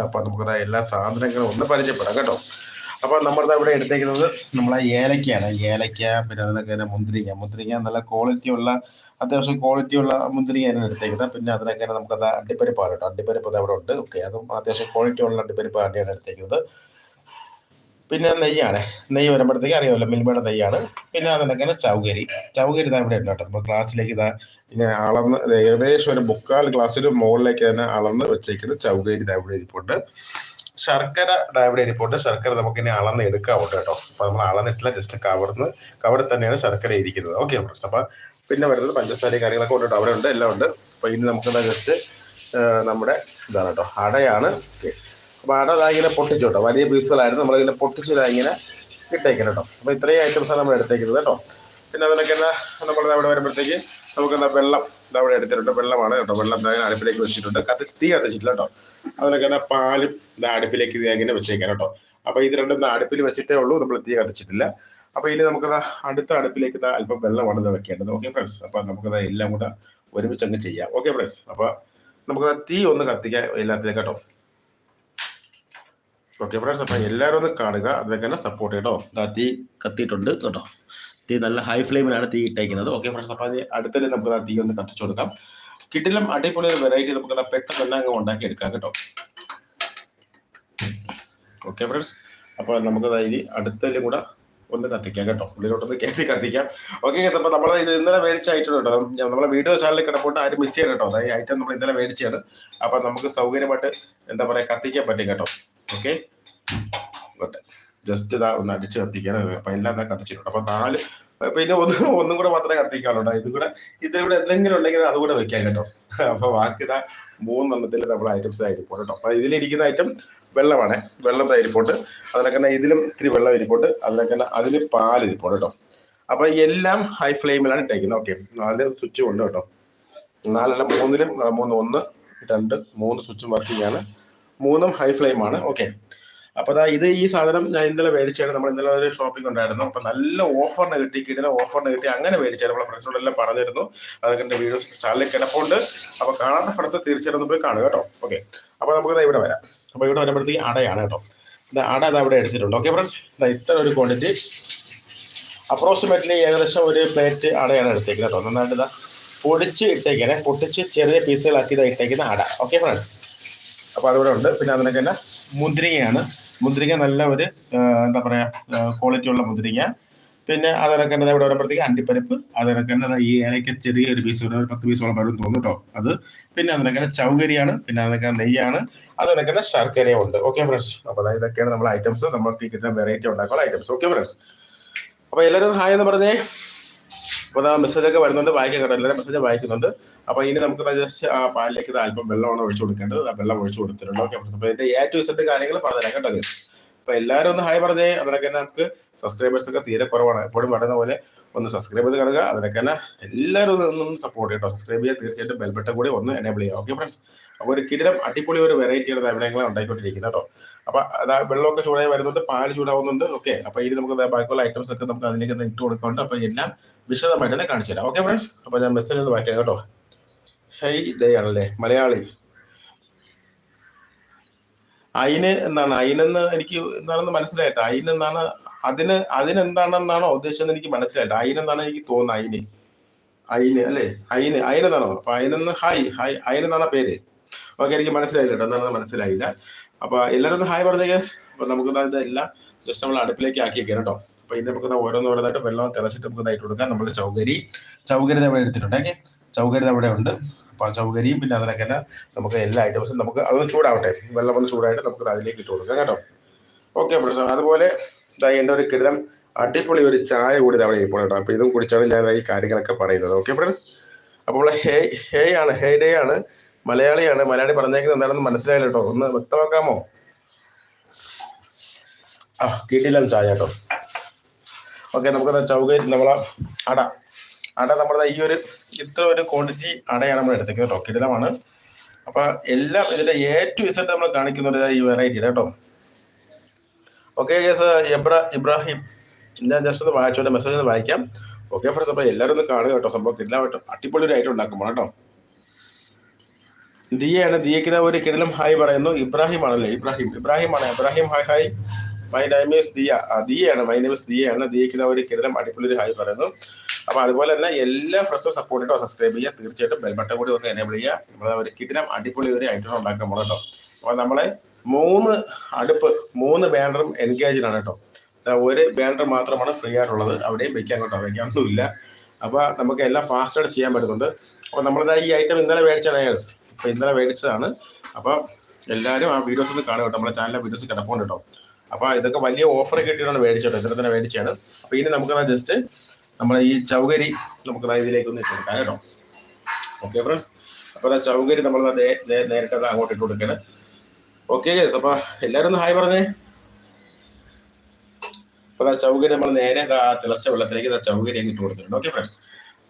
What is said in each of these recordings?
അപ്പൊ നമുക്ക് എല്ലാ സാധനങ്ങളും ഒന്ന് പരിചയപ്പെടാം കേട്ടോ. അപ്പൊ നമ്മളിതാ ഇവിടെ എടുത്തേക്കുന്നത് നമ്മളെ ഏലക്കയാണ്. ഏലക്ക പിന്നെ അതിനൊക്കെ തന്നെ മുന്തിരിങ്ങ. മുന്തിരിങ്ങ നല്ല ക്വാളിറ്റി ഉള്ള അത്യാവശ്യം ക്വാളിറ്റി ഉള്ള മുന്തിരിങ്ങയാണ് എടുത്തേക്കുന്നത്. പിന്നെ അതിനൊക്കെ നമുക്കത് അണ്ടിപ്പരിപ്പാണ് കേട്ടോ അണ്ടിപ്പരിപ്പ് അവിടെ ഉണ്ട്. ഓക്കെ അതും അത്യാവശ്യം ക്വാളിറ്റി ഉള്ള അണ്ടിപ്പരിപ്പ് തന്നെയാണ് എടുത്തേക്കുന്നത്. പിന്നെ നെയ്യാണ്. നെയ്യ് വരുമ്പോഴത്തേക്ക് അറിയാമല്ലോ മിൽമയുടെ നെയ്യാണ്. പിന്നെ അതിനൊക്കെ ചൗകരി. ചൗകരി ഇതാ ഇവിടെ ഉണ്ട് കേട്ടോ നമ്മൾ ക്ലാസ്സിലേക്ക് ഇതാ ഇങ്ങനെ അളന്ന് ഏകദേശം ഒരു മുക്കാൽ ഗ്ലാസ്സിൽ മുകളിലേക്ക് തന്നെ അളന്ന് വെച്ചേക്കുന്ന ചൗകരി ഇതാ ഇവിടെ ഇരിപ്പുണ്ട്. ശർക്കര ഇവിടെ ഇരിപ്പുണ്ട്. ശർക്കര നമുക്ക് ഇനി അളന്ന് എടുക്കാവുണ്ട് കേട്ടോ. അപ്പൊ നമ്മൾ അളന്നിട്ടില്ല ജസ്റ്റ് കവർന്ന് കവറിൽ തന്നെയാണ് ശർക്കര ഇരിക്കുന്നത്. ഓക്കെ ഫ്രണ്ട്സ് അപ്പൊ പിന്നെ വരുന്നത് പഞ്ചസാര കാര്യങ്ങളൊക്കെ ഉണ്ട് അവിടെ ഉണ്ട് എല്ലാം ഉണ്ട്. അപ്പൊ ഇനി നമുക്ക് ജസ്റ്റ് നമ്മുടെ ഇതാണ് കേട്ടോ. അടയാണ്. ഓക്കെ അപ്പൊ അട ഇങ്ങനെ പൊട്ടിച്ചു കേട്ടോ. വലിയ പീസുകളായിരുന്നു. നമ്മളിങ്ങനെ പൊട്ടിച്ച് ഇതാ ഇങ്ങനെ ഇട്ടേക്കണം കേട്ടോ. അപ്പോൾ ഇത്രയും ഐറ്റംസാണ് നമ്മൾ എടുത്തേക്കുന്നത് കേട്ടോ. പിന്നെ അതിനൊക്കെ എന്താ? നമ്മൾ അവിടെ വരുമ്പോഴത്തേക്ക് നമുക്ക് എന്താ വെള്ളം ഇതാ അവിടെ എടുത്തിട്ടുണ്ട്. വെള്ളമാണ് കേട്ടോ. വെള്ളം ഇങ്ങനെ അടുപ്പിലേക്ക് വെച്ചിട്ടുണ്ട്. കത്തി തീ കത്തിച്ചിട്ടില്ല കേട്ടോ. അതിനൊക്കെ എന്താ? പാലും ഇത് അടുപ്പിലേക്ക് ഇത് ഇങ്ങനെ വെച്ചേക്കാം കേട്ടോ. അപ്പോൾ ഇത് രണ്ടും അടുപ്പിൽ വെച്ചിട്ടേ ഉള്ളൂ. നമ്മൾ തീ കത്തിച്ചിട്ടില്ല. അപ്പോൾ ഇനി നമുക്ക് അടുത്ത അടുപ്പിലേക്ക് ഇതാ അല്പം വെള്ളമാണ് ഇത് വെക്കേണ്ടത്. ഓക്കെ ഫ്രണ്ട്സ് അപ്പോൾ നമുക്ക് ദാ എല്ലാം കൂടെ ഒരുമിച്ച് അങ്ങ് ചെയ്യാം. ഓക്കെ ഫ്രണ്ട്സ് അപ്പോൾ നമുക്ക് ദാ തീ ഒന്ന് കത്തിക്കാം എല്ലാത്തിലേക്ക് കേട്ടോ. ഓക്കെ ഫ്രണ്ട്സ് അപ്പം എല്ലാവരും ഒന്ന് കാണുക. അതൊക്കെ തന്നെ സപ്പോർട്ട് ചെയ്യട്ടോ. ദാ തീ കത്തിയിട്ടുണ്ട് കേട്ടോ. തീ നല്ല ഹൈ ഫ്ലെയിമിലാണ് തീ ഇട്ടേക്കുന്നത്. ഓക്കെ ഫ്രണ്ട്സ് അപ്പം അത് അടുത്തത് നമുക്ക് ആ തീ ഒന്ന് കത്തിച്ചു കൊടുക്കാം. കിട്ടിലും അടിപൊളി ഒരു വെറൈറ്റി നമുക്ക് പെട്ടെന്ന് തന്നെ അങ്ങ് ഉണ്ടാക്കി എടുക്കാം കേട്ടോ ഓക്കെ ഫ്രണ്ട്സ് അപ്പോൾ നമുക്ക് ഇനി അടുത്തതിലും കൂടെ ഒന്ന് കത്തിക്കാം കേട്ടോ. ഉള്ളിലോട്ടൊന്ന് കയറ്റി കത്തിക്കാം. ഓക്കെ അപ്പോൾ നമ്മൾ ഇത് ഇന്നലെ മേടിച്ച ഐറ്റം കേട്ടോ നമ്മളെ വീഡിയോ ചാനലിൽ കിടപ്പോട്ട് ആരും മിസ് ചെയ്യണം കേട്ടോ. അതായത് ഐറ്റം നമ്മൾ ഇന്നലെ മേടിച്ചാണ് അപ്പം നമുക്ക് സൗകര്യമായിട്ട് എന്താ പറയുക കത്തിക്കാൻ പറ്റും കേട്ടോ. ഓക്കെ ജസ്റ്റ് ഇതാ ഒന്ന് അടിച്ച് കത്തിക്കാൻ അപ്പൊ എല്ലാം ഇതാ കത്തിച്ചിട്ടുണ്ട്. അപ്പൊ നാല് പിന്നെ ഒന്ന് ഒന്നും കൂടെ മാത്രമേ കത്തിക്കാനുള്ളൂ ഇതും കൂടെ ഇതിൽ കൂടെ എന്തെങ്കിലും ഉണ്ടെങ്കിൽ അതുകൂടെ വെക്കാം കേട്ടോ. അപ്പൊ ബാക്കി ഇതാ മൂന്നെണ്ണത്തിൽ നമ്മൾ ഐറ്റംസ് ആയിരിക്കും കേട്ടോ. അപ്പൊ ഇതിലിരിക്കുന്ന ഐറ്റം വെള്ളമാണ്. വെള്ളം അരിപ്പോട്ട്. അതിലൊക്കെ തന്നെ ഇതിലും ഇത്തിരി വെള്ളം ഇരിപ്പോട്ട് അതിലൊക്കെ തന്നെ അതിൽ പാൽ ഇരിപ്പോട്ട് കേട്ടോ. അപ്പൊ എല്ലാം ഹൈ ഫ്ലെയിമിലാണ് ഇട്ടേക്കുന്നത്. ഓക്കെ. നാല് സ്വിച്ച് ഉണ്ട് കേട്ടോ. നാലല്ല മൂന്നിലും മൂന്ന് ഒന്ന് രണ്ട് മൂന്ന് സ്വിച്ചും വർക്ക് ചെയ്യാണ്. മൂന്നും ഹൈ ഫ്ലെയിമാണ് ഓക്കെ. അപ്പൊ അതാ ഇത് ഈ സാധനം ഞാൻ ഇന്നലെ മേടിച്ചാണ് നമ്മൾ ഇന്നലെ ഒരു ഷോപ്പിംഗ് ഉണ്ടായിരുന്നു. അപ്പൊ നല്ല ഓഫറിന് കിട്ടി കിട്ടുന്ന ഓഫറിന് കിട്ടി. അങ്ങനെ മേടിച്ചാണ് നമ്മളെ ഫ്രണ്ട്സിനോടെല്ലാം പറഞ്ഞിരുന്നു. അതൊക്കെ എന്റെ വീഡിയോസ് ചാനലിൽ കിടപ്പുണ്ട്. അപ്പൊ കാണാത്ത പടത്ത് തീർച്ചയായിട്ടും പോയി കാണുക കേട്ടോ. ഓക്കെ അപ്പൊ നമുക്ക് ഇവിടെ വരാം. അപ്പൊ ഇവിടെ വരുമ്പോഴത്തേക്ക് അടയാണ് കേട്ടോ. ഇത് അട അത് അവിടെ എടുത്തിട്ടുണ്ട്. ഓക്കെ ഫ്രണ്ട്സ് ഇത്ര ഒരു ക്വാണ്ടിറ്റി അപ്രോക്സിമേറ്റ്ലി ഏകദേശം ഒരു പ്ലേറ്റ് അടയാണ് എടുത്തേക്കുന്നത് കേട്ടോ. നന്നായിട്ട് ഇതാ പൊടിച്ച് ഇട്ടേക്കണേ. പൊട്ടിച്ച് ചെറിയ പീസുകളാക്കി ഇതാ ഇട്ടേക്കുന്ന അട. ഓക്കെ ഫ്രണ്ട്സ് അപ്പോൾ അതിവിടെ ഉണ്ട്. പിന്നെ അതിനൊക്കെ തന്നെ മുന്തിരിങ്ങയാണ്. മുന്തിരിങ്ങ നല്ല ഒരു എന്താ പറയാ ക്വാളിറ്റി ഉള്ള മുന്തിരിങ്ങ. പിന്നെ അതിനൊക്കെ തന്നെ ഇവിടെ വരുമ്പോഴത്തേക്ക് അണ്ടിപ്പരിപ്പ് അതിനൊക്കെ തന്നെ ഈ ഏലയ്ക്ക് ചെറിയ ഒരു പീസ് ഒരു പത്ത് പീസോളം വരും തോന്നും കേട്ടോ അത്. പിന്നെ അതിനൊക്കെ തന്നെ ചൗകരിയാണ് പിന്നെ അതിനൊക്കെ നെയ്യാണ് അതിനൊക്കെ തന്നെ ശർക്കരയും ഉണ്ട്. ഓക്കെ ഫ്രണ്ട്സ് അപ്പോൾ അതായത് ഇതൊക്കെയാണ് നമ്മൾ ഐറ്റംസ് നമ്മൾ കിട്ടുന്ന വെറൈറ്റി ഉണ്ടാക്കാനുള്ള ഐറ്റംസ് ഓക്കെ ഫ്രണ്ട്സ് അപ്പോൾ എല്ലാവരും ഹായ് എന്ന് പറഞ്ഞേ. അപ്പോൾ മെസ്സേജ് ഒക്കെ വരുന്നുണ്ട് വായിക്കാൻ കേട്ടോ. എല്ലാവരും മെസ്സേജ് വായിക്കുന്നുണ്ട്. അപ്പോൾ ഇനി നമുക്ക് ജസ്റ്റ് ആ പാലിലേക്ക് അല്പം വെള്ളമാണ് ഒഴിച്ചു കൊടുക്കേണ്ടത്. ആ വെള്ളം ഒഴിച്ചു കൊടുത്തിട്ടുണ്ട്. ഓക്കെ അപ്പോൾ ഇതിന്റെ എ ടു ഇസഡ് കാര്യങ്ങൾ പറഞ്ഞുതരാം കേട്ടോ guys. അപ്പോൾ എല്ലാവരും ഒന്ന് ഹായ് പറഞ്ഞേ. അതിനൊക്കെ തന്നെ നമുക്ക് സബ്സ്ക്രൈബേഴ്സ് ഒക്കെ തീരെ കുറവാണ്. എപ്പോഴും പറയുന്ന പോലെ ഒന്ന് സബ്സ്ക്രൈബ് ചെയ്ത് കാണുക. അതിനൊക്കെ തന്നെ എല്ലാവരും ഒന്ന് സപ്പോർട്ട് ചെയ്യട്ടോ സബ്സ്ക്രൈബ് ചെയ്യുക തീർച്ചയായിട്ടും ബെൽബട്ട കൂടി ഒന്ന് എനേബിൾ ചെയ്യുക. ഓക്കെ ഫ്രണ്ട്സ് അപ്പോൾ ഒരു കിടിലം അടിപൊളി ഒരു വെറൈറ്റിയുടെ എവിടെയെങ്കിലും ഉണ്ടായിക്കൊണ്ടിരിക്കുന്നത് കേട്ടോ. അപ്പൊ അതാ വെള്ളമൊക്കെ ചൂടായി വരുന്നുണ്ട്. പാൽ ചൂടാവുന്നുണ്ട്. ഓക്കെ അപ്പൊ ഇനി നമുക്ക് ബാക്കിയുള്ള ഐറ്റംസ് ഒക്കെ നമുക്ക് അതിലേക്ക് ഇട്ട് കൊടുക്കുന്നുണ്ട് അപ്പൊ എല്ലാം വിശദമായിട്ട് തന്നെ കാണിച്ചു തരാം ഓക്കെ ഫ്രണ്ട്സ് അപ്പൊ ഞാൻ മെസ്സേജ് ഒന്ന് വായിക്കാം കേട്ടോ. ഹൈ ഇതയാണല്ലേ? മലയാളി. അയിന് എന്താണ് അയിനെന്ന് എനിക്ക് എന്താണെന്ന് മനസ്സിലായിട്ട്? അയിന് എന്താണ് അതിന് അതിനെന്താണെന്നാണോ ഉദ്ദേശം എനിക്ക് മനസ്സിലായിട്ട്? അയിനെന്താണ് എനിക്ക് തോന്നുന്നത് അയിന് അയിന് അല്ലേ? അയിന് അയിനെന്നാണോ അപ്പൊ അയിനെന്ന് ഹായ് ഹായ് അയിനെന്നാണ് പേര്. ഓക്കെ എനിക്ക് മനസ്സിലായില്ല കേട്ടോ. എന്താണെന്ന് മനസ്സിലായില്ല. അപ്പൊ എല്ലാവരും ഒന്ന് ഹായ് പറഞ്ഞേക്ക്. അപ്പൊ നമുക്ക് ഇതെല്ലാം ജസ്റ്റ് നമ്മൾ അടുപ്പിലേക്ക് ആക്കി വെക്കാം കേട്ടോ. അപ്പൊ ഇത് നമുക്ക് ദാ ഓരോന്ന് ഓരോന്നായിട്ട് വെള്ളം തിളച്ചിട്ട് നമുക്ക് ഇതായിട്ട് കൊടുക്കാം നമ്മുടെ ചൗകരി ചൗകരി നമ്മൾ എടുത്തിട്ടുണ്ട്. ഓക്കെ. ചൗകരി അവിടെ ഉണ്ട്. അപ്പോൾ ആ ചൗകരിയും പിന്നെ അതിനൊക്കെ നമുക്ക് എല്ലാ ഐറ്റംസും നമുക്ക് അതൊന്ന് ചൂടാവട്ടെ. വെള്ളം ഒന്ന് ചൂടായിട്ട് നമുക്ക് അതിലേക്ക് ഇട്ട് കൊടുക്കാം കേട്ടോ. ഓക്കെ ഫ്രണ്ട്സ് അതുപോലെ എന്റെ ഒരു കിടലം അടിപൊളി ഒരു ചായ കൂടി അവിടെ ഇപ്പോൾ കേട്ടോ. അപ്പോൾ ഇതും കുടിച്ചാണ് ഞാൻ ഈ കാര്യങ്ങളൊക്കെ പറയുന്നത്. ഓക്കെ ഫ്രണ്ട്സ് അപ്പോൾ ഹേ ഹേ ആണ് ഹേ ഡേ ആണ് മലയാളിയാണ് മലയാളി പറഞ്ഞേക്കുന്നത് എന്താണെന്ന് മനസ്സിലായില്ല കേട്ടോ. ഒന്ന് വ്യക്തമാക്കാമോ? ആ കിട്ടില്ല ചായ കേട്ടോ. ഓക്കെ നമുക്കത് ചൗകര്യം നമ്മളാ അട അട നമ്മുടെ ഈ ഒരു ഇത്ര ഒരു ക്വാണ്ടിറ്റി അടയാണ് നമ്മൾ എടുത്തേക്കുന്നത് കേട്ടോ. കിടിലമാണ്. അപ്പൊ എല്ലാം ഇതിന്റെ എ ടു ഇസഡ് നമ്മൾ കാണിക്കുന്ന ഒരു ഈ വെറൈറ്റി കേട്ടോ. ഓക്കെ യെസ് എബ്ര ഇബ്രാഹിം. ഞാൻ ജസ്റ്റ് ഒന്ന് വായിച്ചോട്ടെ മെസ്സേജ് ഒന്ന് വായിക്കാം. ഓക്കെ ഫ്രണ്ട്സ് അപ്പൊ എല്ലാവരും ഒന്ന് കാണുക കേട്ടോ. സംഭവം കിടിലമായിട്ട് അടിപൊളി ഒരു ഐറ്റം ഉണ്ടാക്കുമ്പോൾ കേട്ടോ. ദിയയാണ് ദിയക്കുന്ന ഒരു കിടലം ഹായ് പറയുന്നു. ഇബ്രാഹിം ആണല്ലേ? ഇബ്രാഹിം. ഇബ്രാഹിം ആണ്. Ibrahim hi hi my name is Diya ആ ദിയയാണ് മൈ നൈം ഈസ് ദിയയാണ് ഇതാ ഒരു കിരണം അടിപൊളി ഹായ് പറയുന്നു. അപ്പൊ അതുപോലെ തന്നെ എല്ലാ ഫ്രണ്ട്സും സപ്പോർട്ട് ചെയ്തോ സബ്സ്ക്രൈബ് ചെയ്യുക. തീർച്ചയായിട്ടും ബെൽബട്ടൺ കൂടി ഒന്ന് എനേബിൾ ചെയ്യുക. നമ്മളെ ഒരു കിരണം അടിപൊളി ഒരു ഐറ്റം ഉണ്ടാക്കാൻ പോകണം കേട്ടോ അപ്പൊ നമ്മളെ മൂന്ന് അടുപ്പ് മൂന്ന് ബാനറും എൻഗേജ്ഡ് ആണ് കേട്ടോ. ഒരു ബാനർ മാത്രമാണ് ഫ്രീ ആയിട്ടുള്ളത്. അവിടെയും വെക്കാൻ കേട്ടോ. വെക്കാനൊന്നുമില്ല. അപ്പൊ നമുക്ക് എല്ലാം ഫാസ്റ്റ് ആയിട്ട് ചെയ്യാൻ പറ്റുന്നുണ്ട്. അപ്പൊ നമ്മളെന്താ ഈ ഐറ്റം ഇന്നലെ മേടിച്ചാണ് ഇപ്പൊ ഇന്നലെ മേടിച്ചതാണ്. അപ്പൊ എല്ലാവരും ആ വീഡിയോസ് ഒന്ന് കാണുക കേട്ടോ. നമ്മുടെ ചാനലിലെ വീഡിയോസ് കിടപ്പുണ്ട് കേട്ടോ. അപ്പൊ ഇതൊക്കെ വലിയ ഓഫർ കിട്ടിയിട്ടാണ് മേടിച്ചത് ഇത്ര തന്നെ മേടിച്ചാണ്. അപ്പൊ ഇനി നമുക്ക് ജസ്റ്റ് നമ്മുടെ ഈ ചൗകരി നമുക്ക് ഇതിലേക്ക് ഒന്ന് ഇട്ട് കേട്ടോ. ഓക്കെ ഫ്രണ്ട്സ് അപ്പോൾ ചൗകരി നമ്മൾ നേരിട്ട് അത് അങ്ങോട്ട് ഇട്ട് കൊടുക്കണം. ഓക്കെ അപ്പൊ എല്ലാരും ഒന്ന് ഹായ് പറഞ്ഞേ. അപ്പൊ ആ ചൗകരി നമ്മൾ നേരെ തിളച്ച വെള്ളത്തിലേക്ക് ദാ ചൗകരി അങ്ങ് ഇട്ട് കൊടുത്തിട്ടുണ്ട്. ഓക്കെ ഫ്രണ്ട്സ്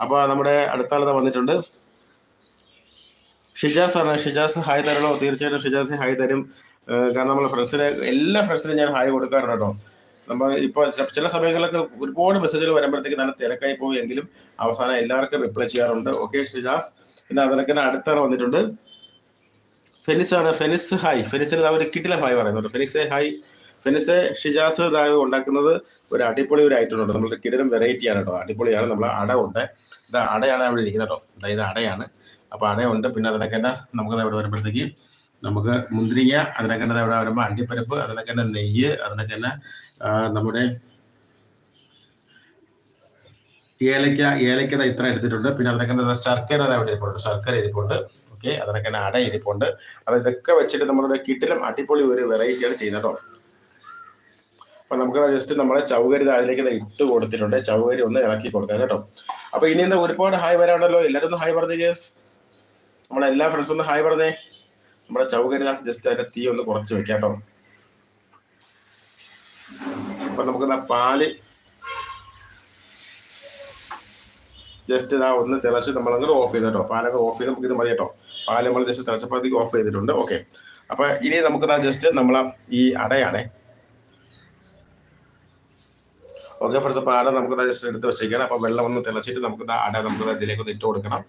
അപ്പൊ നമ്മുടെ അടുത്ത ആളത് വന്നിട്ടുണ്ട്. ഷിജാസ് ആണ്. ഷിജാസ് ഹായ് തരണോ? തീർച്ചയായിട്ടും ഷിജാസ് ഹായ് തരും. കാരണം നമ്മളെ ഫ്രണ്ട്സിനെ എല്ലാ ഫ്രണ്ട്സിനും ഞാൻ ഹായ് കൊടുക്കാറുണ്ട് കേട്ടോ. നമ്മൾ ഇപ്പോൾ ചില സമയങ്ങളിലൊക്കെ ഒരുപാട് മെസ്സേജുകൾ വരുമ്പോഴത്തേക്ക് നല്ല തിരക്കായി പോയി എങ്കിലും അവസാനം എല്ലാവർക്കും റിപ്ലൈ ചെയ്യാറുണ്ട്. ഓക്കെ ഷിജാസ് പിന്നെ അതിലൊക്കെ അടുത്താണ് വന്നിട്ടുണ്ട്. ഫെനിസ് ആണ് ഫെനിസ് ഹായ് ഫെനിസിന് ഒരു കിട്ടിലെ ഹായ് പറയുന്നുണ്ട്. ഫെനിക്സ് ഹായ് ഫെനിസ് ഷിജാസ് ഇതായി ഉണ്ടാക്കുന്നത് ഒരു അടിപൊളി ഒരു ഐറ്റം ഉണ്ട്. നമ്മുടെ കിടിലും വെറൈറ്റി ആണ് കേട്ടോ. അടിപൊളിയാണ്. നമ്മൾ അട ഉണ്ട്. ഇത് അടയാണ് അവിടെ ഇരിക്കുന്നത് കേട്ടോ. അതായത് അടയാണ്. അപ്പൊ അടയുണ്ട്. പിന്നെ അതിനൊക്കെ നമുക്ക് ഇവിടെ വരുമ്പോഴത്തേക്ക് നമുക്ക് മുന്തിരിങ്ങ അതിനൊക്കെ തന്നെ ഇവിടെ വരുമ്പോൾ അണ്ടിപ്പരിപ്പ് അതിനൊക്കെ തന്നെ നെയ്യ് അതിനൊക്കെ തന്നെ നമ്മുടെ ഏലക്ക ഏലയ്ക്ക ഇത്ര എടുത്തിട്ടുണ്ട്. പിന്നെ അതിനൊക്കെ തന്നെ ശർക്കര ദാ ഇവിടെ ഇരിപ്പുണ്ട്. ശർക്കര ഇരിപ്പുണ്ട്. ഓക്കെ അതിനൊക്കെ തന്നെ അട ഇരിപ്പുണ്ട്. അത് ഇതൊക്കെ വെച്ചിട്ട് നമ്മുടെ കിട്ടിലും അടിപൊളി ഒരു വെറൈറ്റിയാണ് ചെയ്യുന്നത് അപ്പൊ നമുക്ക് ജസ്റ്റ് നമ്മളെ ചൗകരി അതിലേക്ക് ഇട്ട് കൊടുത്തിട്ടുണ്ട്. ചൗകരി ഒന്ന് ഇളക്കി കൊടുക്കാം കേട്ടോ. അപ്പൊ ഇനി എന്താ ഒരുപാട് ഹായ് വരാണല്ലോ എല്ലാവരും ഒന്ന് ഹായ് പറഞ്ഞേ നമ്മളെ എല്ലാ ഫ്രണ്ട്സും ഒന്ന് ഹായ് പറഞ്ഞേ. നമ്മുടെ ചൗകരി ജസ്റ്റ് അതിന്റെ തീ ഒന്ന് കുറച്ച് വെക്കാട്ടോ കേട്ടോ. അപ്പൊ നമുക്ക് പാൽ ജസ്റ്റ് ഇതാ ഒന്ന് തിളച്ച് നമ്മൾ അങ്ങോട്ട് ഓഫ് ചെയ്ത് പാലൊക്കെ ഓഫ് ചെയ്ത് നമുക്ക് ഇത് മതി കേട്ടോ. പാൽ നമ്മൾ ജസ്റ്റ് തിളച്ചപ്പോഴത്തേക്ക് ഓഫ് ചെയ്തിട്ടുണ്ട്. ഓക്കെ അപ്പൊ ഇനി നമുക്ക് ജസ്റ്റ് നമ്മളെ ഈ അടയാണേ ഓക്കെ ഫ്രണ്ട്സ് അപ്പോൾ അട നമുക്ക് ജസ്റ്റ് എടുത്ത് വെച്ചേക്കണം അപ്പോൾ വെള്ളം ഒന്ന് തിളച്ചിട്ട് നമുക്ക് അട നമുക്ക് ഇതിലേക്ക് ഒന്ന് ഇട്ട് കൊടുക്കണം.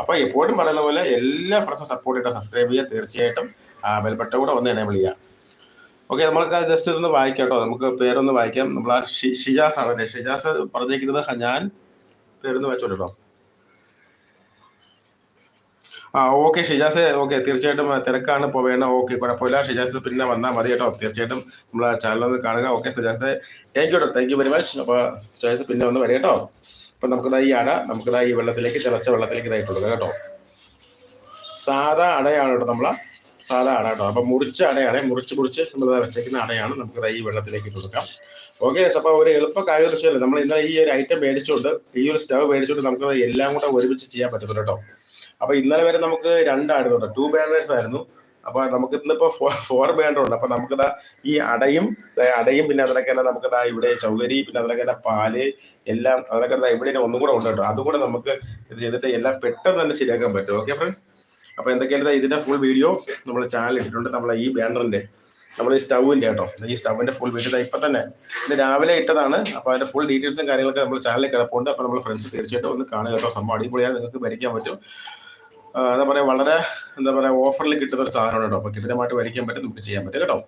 അപ്പോൾ എപ്പോഴും പറയുന്ന പോലെ എല്ലാ ഫ്രണ്ട്സും സപ്പോർട്ട് ചെയ്യുക സബ്സ്ക്രൈബ് ചെയ്യുക. തീർച്ചയായിട്ടും ബെൽബട്ടം കൂടെ ഒന്ന് എനേബിൾ ചെയ്യുക. ഓക്കെ നമ്മൾക്ക് ജസ്റ്റ് ഇതൊന്ന് വായിക്കാം കേട്ടോ. നമുക്ക് പേരൊന്ന് വായിക്കാം. നമ്മൾ ഷിജാസ് ആണ്? ഷിജാസ് പറഞ്ഞേക്കുന്നത് ഞാൻ പേരൊന്ന് വായിച്ചോട്ടോ ആ ഓക്കെ ഷിജാസ് ഓക്കെ തീർച്ചയായിട്ടും തിരക്കാണ്. ഇപ്പോൾ വേണം ഓക്കെ കുഴപ്പമില്ല. ഷിജാസ് പിന്നെ വന്നാൽ മതി കേട്ടോ. തീർച്ചയായിട്ടും നമ്മൾ ചാനൽ ഒന്ന് കാണുക. ഓക്കെ ഷിജാസ് താങ്ക് യു കേട്ടോ താങ്ക് യു വെരി മച്ച് അപ്പോൾ ഷിജാസ് പിന്നെ വന്ന് വരെ കേട്ടോ. അപ്പം നമുക്കിതാ ഈ അട നമുക്കിതാ ഈ വെള്ളത്തിലേക്ക് തിളച്ച വെള്ളത്തിലേക്ക് ഇതായിട്ട് കൊടുക്കുക കേട്ടോ. സാധാ അടയാണ് കേട്ടോ നമ്മളെ. സാധാ അട കേട്ടോ. അപ്പം മുറിച്ച അടയാണ് മുറിച്ച് മുറിച്ച് നമ്മൾ വെച്ചേക്കുന്ന അടയാണ് നമുക്കിതാ ഈ വെള്ളത്തിലേക്ക് ഇട്ട് കൊടുക്കാം. ഓക്കെ അപ്പോൾ ഒരു എളുപ്പ കാര്യം എന്ന് വെച്ചാൽ നമ്മൾ ഇന്നലെ ഈ ഒരു ഐറ്റം മേടിച്ചുകൊണ്ട് ഈ ഒരു സ്റ്റവ് മേടിച്ചുകൊണ്ട് നമുക്ക് എല്ലാം കൂടെ ഒരുമിച്ച് ചെയ്യാൻ പറ്റുന്നുണ്ട് കേട്ടോ. അപ്പൊ ഇന്നലെ വരെ നമുക്ക് രണ്ടായിരുന്നു കേട്ടോ. ടു ബാനേഴ്സ് ആയിരുന്നു. അപ്പൊ നമുക്ക് ഇന്നിപ്പോ ഫോർ ബാനർ ഉണ്ട്. അപ്പൊ നമുക്ക് ഈ അടയും അടയും പിന്നെ അതിനൊക്കെ തന്നെ നമുക്ക് ഇവിടെ ചൗകരി പിന്നെ അതിനൊക്കെ തന്നെ പാൽ എല്ലാം അതിനൊക്കെ ദാ ഇവിടെ ഒന്നും കൂടെ ഉണ്ട് കേട്ടോ. അതും കൂടെ നമുക്ക് ഇത് ചെയ്തിട്ട് എല്ലാം പെട്ടെന്ന് തന്നെ ശരിയാക്കാൻ പറ്റും. ഓക്കെ ഫ്രണ്ട്സ് അപ്പൊ എന്തൊക്കെയാണ് ഇതിന്റെ ഫുൾ വീഡിയോ നമ്മൾ ചാനൽ ഇട്ടിട്ടുണ്ട്. നമ്മളെ ഈ ബാനറിന്റെ നമ്മൾ ഈ സ്റ്റൗവിന്റെ കേട്ടോ. ഈ സ്റ്റൗവിന്റെ ഫുൾ വീഡിയോ ഇപ്പൊ തന്നെ ഇത് രാവിലെ ഇട്ടതാണ്. അപ്പൊ അതിന്റെ ഫുൾ ഡീറ്റെയിൽസും കാര്യങ്ങളൊക്കെ നമ്മൾ ചാനലിൽ കിടപ്പുണ്ട്. അപ്പൊ നമ്മൾ ഫ്രണ്ട്സ് തീർച്ചയായിട്ടും ഒന്ന് കാണുക കേട്ടോ. സംഭവം അടിപൊളിയാണ്. നിങ്ങൾക്ക് ഭരിക്കാൻ പറ്റും. എന്താ പറയാ വളരെ എന്താ പറയാ ഓഫറിൽ കിട്ടുന്ന ഒരു സാധനമാണ് കേട്ടോ. അപ്പൊ കിട്ടുന്നമായിട്ട് മേടിക്കാൻ പറ്റും നമുക്ക് ചെയ്യാൻ പറ്റും കേട്ടോ.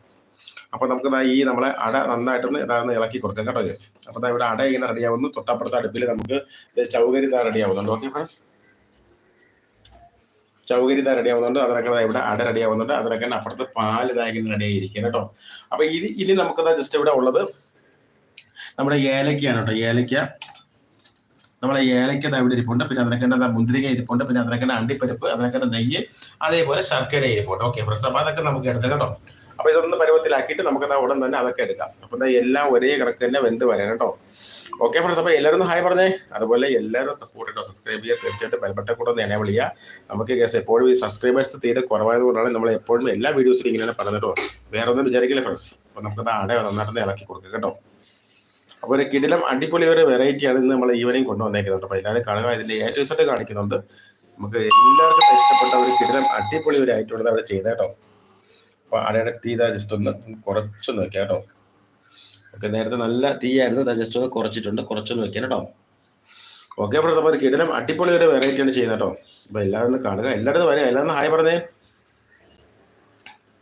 അപ്പൊ നമുക്ക് ദാ ഈ നമ്മളെ അട നന്നായിട്ടൊന്ന് ഇതാന്ന് ഇളക്കി കൊടുക്കാം കേട്ടോ ജസ്റ്റ് അപ്പൊ ദാ ഇവിടെ അട ഇങ്ങനെ റെഡിയാവുന്നു തൊട്ടപ്പുറത്തെ അടുപ്പിൽ നമുക്ക് ചൗകരി ഇതാ റെഡിയാവുന്നുണ്ട് ഓക്കെ ഫ്രണ്ട്സ് ചൗകരി ഇതാ റെഡിയാവുന്നുണ്ട് അതിനൊക്കെ ഇവിടെ അട റെഡിയാവുന്നുണ്ട് അതിനൊക്കെ അപ്പുറത്ത് പാൽ ഇതായി റെഡിയായിരിക്കും കേട്ടോ. അപ്പൊ ഇനി ഇനി നമുക്ക് ദാ ജസ്റ്റ് ഇവിടെ ഉള്ളത് നമ്മുടെ ഏലക്കയാണ് കേട്ടോ. ഏലക്ക നമ്മളെ ഏലക്ക ദാ ഇവിടെ ഇരിപ്പുണ്ട്. പിന്നെ അതിനൊക്കെ മുന്തിരിങ്ങ ഇരിപ്പുണ്ട്. പിന്നെ അതിനൊക്കെ അണ്ടിപ്പരിപ്പ് അതിനൊക്കെ നെയ്യ് അതേപോലെ ശർക്കര ഇരിപ്പുണ്ട്. ഓക്കെ ഫ്രണ്ട്സ് അപ്പൊ അതൊക്കെ നമുക്ക് എടുക്കാം കേട്ടോ. അപ്പൊ ഇതൊന്ന് പരുവത്തിലാക്കിയിട്ട് നമുക്ക് ഉടൻ തന്നെ അതൊക്കെ എടുക്കാം. അപ്പൊ ദാ എല്ലാം ഒരേ കണക്ക് തന്നെ വെന്ത് വരണം കേട്ടോ. ഓക്കെ ഫ്രണ്ട്സ് അപ്പൊ എല്ലാവരും ഹായ് പറഞ്ഞേ. അതുപോലെ എല്ലാവരും സപ്പോർട്ട് ചെയ്തോ സബ്സ്ക്രൈബ് ചെയ്യുക. തീർച്ചയായിട്ടും ബെൽബട്ടൻ കൂടെ ഒന്ന് എനേബിൾ ചെയ്യുക. നമുക്ക് കേസ് എപ്പോഴും ഈ സബ്സ്ക്രൈബേഴ്സ് തീരെ കുറവായതുകൊണ്ടാണ് നമ്മൾ എപ്പോഴും എല്ലാ വീഡിയോസിലും ഇങ്ങനെ പറഞ്ഞിട്ടോ വേറെ ഒന്നും വിചാരിക്കില്ല ഫ്രണ്ട്സ് അപ്പൊ നമുക്ക് ദാ നന്നായിട്ട് ഇളക്കി കൊടുക്കുക കേട്ടോ. അപ്പോൾ ഒരു കിടിലം അടിപൊളി ഒരു വെറൈറ്റിയാണ് ഇന്ന് നമ്മൾ ഈവനിങ് കൊണ്ടുവന്നേക്കുന്നുണ്ട് അപ്പോൾ എല്ലാവരും കാണുക. ഇതിന്റെ എ ടു കാണിക്കുന്നുണ്ട്. നമുക്ക് എല്ലാവർക്കും ഇഷ്ടപ്പെട്ട ഒരു കിടിലം അടിപൊളി ഒരു ഐറ്റം അവിടെ ചെയ്ത കേട്ടോ. അപ്പോൾ അടയുടെ തീ ഇതാ ജസ്റ്റ് ഒന്ന് കുറച്ച് വെക്കാം കേട്ടോ. ഓക്കെ നേരത്തെ നല്ല തീ ആയിരുന്നു. ഇതാ ജസ്റ്റ് ഒന്ന് കുറച്ചിട്ടുണ്ട്. കുറച്ചൊന്ന് വെക്കാം കേട്ടോ. ഓക്കെ ഫ്രണ്ട്സ് അപ്പോൾ കിടിലം അടിപൊളി ഒരു വെറൈറ്റിയാണ് ചെയ്യുന്നത് കേട്ടോ. അപ്പോൾ എല്ലാവരും കാണുക. എല്ലായിടത്തും വരിക. എല്ലാവരും ഹായ് പറഞ്ഞേ.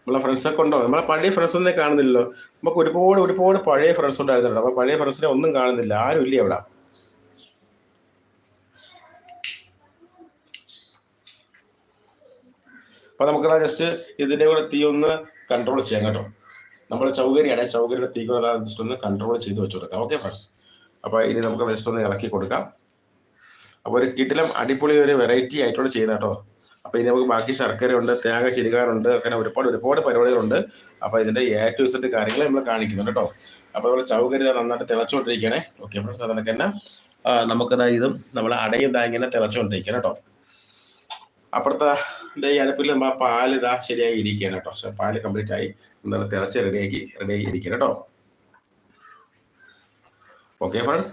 നമ്മളെ ഫ്രണ്ട്സൊക്കെ ഉണ്ടോ? നമ്മളെ പഴയ ഫ്രണ്ട്സൊന്നും കാണുന്നില്ലല്ലോ. നമുക്ക് ഒരുപാട് ഒരുപാട് പഴയ ഫ്രണ്ട്സ് ഉണ്ടായിരുന്നല്ലോ. അപ്പോൾ പഴയ ഫ്രണ്ട്സിനെ ഒന്നും കാണുന്നില്ല. ആരും ഇല്ല അവിടെ? അപ്പോൾ നമുക്കതാ ജസ്റ്റ് ഇതിന്റെ കൂടെ തീ ഒന്ന് കൺട്രോൾ ചെയ്യാം കേട്ടോ. നമ്മൾ ചൗകരിയാണ്. ചൗകരിയുടെ തീ കൂടെ ജസ്റ്റ് ഒന്ന് കൺട്രോൾ ചെയ്ത് വെച്ച് കൊടുക്കാം. ഓക്കെ ഫ്രണ്ട്സ് അപ്പോൾ ഇനി നമുക്ക് ജസ്റ്റ് ഒന്ന് ഇളക്കി കൊടുക്കാം. അപ്പോൾ ഒരു കിടിലം അടിപൊളി ഒരു വെറൈറ്റി ആയിട്ടുള്ള ചെയ്യുന്ന കേട്ടോ. അപ്പോൾ ഇനി നമുക്ക് ബാക്കി ശർക്കര ഉണ്ട് തേങ്ങ ചിരികാറുണ്ട് അങ്ങനെ ഒരുപാട് ഒരുപാട് പരിപാടികളുണ്ട്. അപ്പോൾ ഇതിന്റെ എ ടു ഇസഡ് കാര്യങ്ങൾ നമ്മൾ കാണിക്കുന്നുണ്ട് കേട്ടോ. അപ്പോൾ നമ്മൾ ചൗകര്യം നന്നായിട്ട് തിളച്ചുകൊണ്ടിരിക്കണേ. ഓക്കെ ഫ്രണ്ട്സ് അതിനൊക്കെ തന്നെ നമുക്കതാ ഇതും നമ്മൾ അടയും ഇങ്ങനെ തിളച്ചുകൊണ്ടിരിക്കണം കേട്ടോ. അപ്പുറത്തെ ഇതേ അടുപ്പിൽ നമ്മൾ ആ പാൽ ഇതാ ശരിയായി ഇരിക്കുകയാണ് കേട്ടോ. പക്ഷെ പാൽ കംപ്ലീറ്റ് ആയി. നമ്മൾ തിളച്ച് റെഡിയാക്കി റെഡിയായി ഇരിക്കണം കേട്ടോ. ഓക്കെ ഫ്രണ്ട്സ്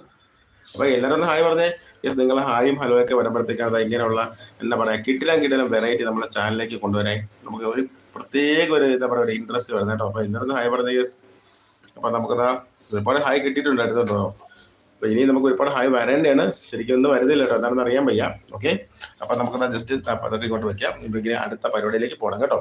അപ്പോൾ എല്ലാവരും ഒന്ന് ഹായ് പറഞ്ഞേ. യെസ് നിങ്ങൾ ഹായും ഹലോ ഒക്കെ വരുമ്പോഴത്തേക്ക് അത് ഇങ്ങനെയുള്ള എന്താ പറയുക കിട്ടിലും കിട്ടിലും വെറൈറ്റി നമ്മുടെ ചാനലിലേക്ക് കൊണ്ടുവരാൻ നമുക്ക് ഒരു പ്രത്യേക ഒരു എന്താ പറയുക ഒരു ഇൻട്രസ്റ്റ് വരുന്നത് കേട്ടോ. അപ്പോൾ ഇന്നലെ ഹായ് പറഞ്ഞ യെസ് അപ്പോൾ നമുക്കത് ഒരുപാട് ഹായ് കിട്ടിയിട്ടുണ്ടായിരുന്നു കേട്ടോ. അപ്പോൾ ഇനി നമുക്ക് ഒരുപാട് ഹായ് വരേണ്ടതാണ് ശരിക്കും ഒന്നും വരുന്നില്ല കേട്ടോ. എന്താണെന്ന് അറിയാൻ വയ്യ. ഓക്കെ അപ്പോൾ നമുക്കത് ജസ്റ്റ് അതൊക്കെ ഇങ്ങോട്ട് ഇപ്പോൾ ഇങ്ങനെ അടുത്ത പരിപാടിയിലേക്ക് പോകണം കേട്ടോ.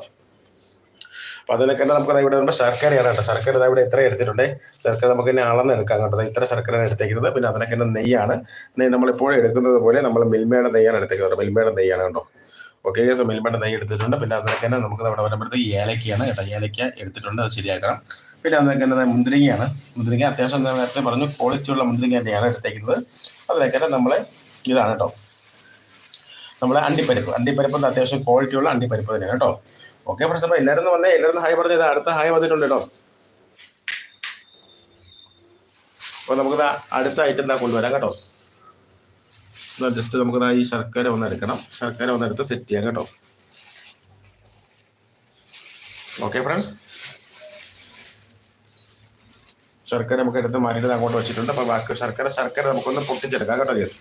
അപ്പോൾ തന്നെ നമുക്ക് ഇവിടെ വരുമ്പോൾ ശർക്കരയാണ് കേട്ടോ. ശർക്കര ഇവിടെ ഇത്ര എടുത്തിട്ടുണ്ട്. ശർക്കര നമുക്ക് തന്നെ അളന്ന് എടുക്കാം കേട്ടോ. ഇത്ര ശർക്കരയാണ് എടുത്തേക്കുന്നത്. പിന്നെ അതിനൊക്കെ നെയ്യാണ്. നെയ്യ് നമ്മളിപ്പോഴും എടുക്കുന്നത് പോലെ നമ്മൾ മിൽമയുടെ നെയ്യാണ് എടുത്തേക്കുന്നത് മിൽമയുടെ നെയ്യാണ് കേട്ടോ. ഓക്കെ സോ മിൽമയുടെ നെയ്യ് എടുത്തിട്ടുണ്ട്. പിന്നെ അതിനൊക്കെ തന്നെ നമുക്ക് അവിടെ വരുമ്പോഴത്തേക്ക് ഏലക്കയാണ് കേട്ടോ. ഏലക്ക എടുത്തിട്ടുണ്ട്. അത് ശരിയാക്കണം. പിന്നെ അതിനൊക്കെ തന്നെ മുന്തിരിങ്ങയാണ്. മുന്തിരിങ്ങ അത്യാവശ്യം നേരത്തെ പറഞ്ഞു ക്വാളിറ്റി ഉള്ള മുന്തിരിങ്ങ തന്നെയാണ് എടുത്തേക്കുന്നത്. അതിനൊക്കെ തന്നെ നമ്മളെ ഇതാണ് കേട്ടോ. നമ്മളെ അണ്ടിപ്പരിപ്പ്. അണ്ടിപ്പരിപ്പ് അത്യാവശ്യം ക്വാളിറ്റി ഉള്ള അണ്ടിപ്പരിപ്പ് തന്നെയാണ് കേട്ടോ. ഓക്കെ ഫ്രണ്ട്സ് അപ്പോൾ ഒന്ന് വന്നേ. എല്ലാവരും ഹായ് പറഞ്ഞത് അടുത്ത ഹായ് വന്നിട്ടുണ്ട് കേട്ടോ. അപ്പോൾ നമുക്ക് അടുത്ത ഐറ്റം എന്താ കൊണ്ടുവരാം കേട്ടോ. ജസ്റ്റ് നമുക്ക് ഈ ശർക്കര ഒന്ന് എടുക്കണം. ശർക്കര ഒന്ന് എടുത്ത് സെറ്റ് ചെയ്യാം കേട്ടോ. ഓക്കെ ഫ്രണ്ട്സ് ശർക്കര നമുക്ക് എടുത്ത് മാറിയിട്ട് അങ്ങോട്ട് വെച്ചിട്ടുണ്ട്. അപ്പോൾ ബാക്കി ശർക്കര ശർക്കര നമുക്കൊന്ന് പൊട്ടിച്ചെടുക്കാം കേട്ടോ യെസ്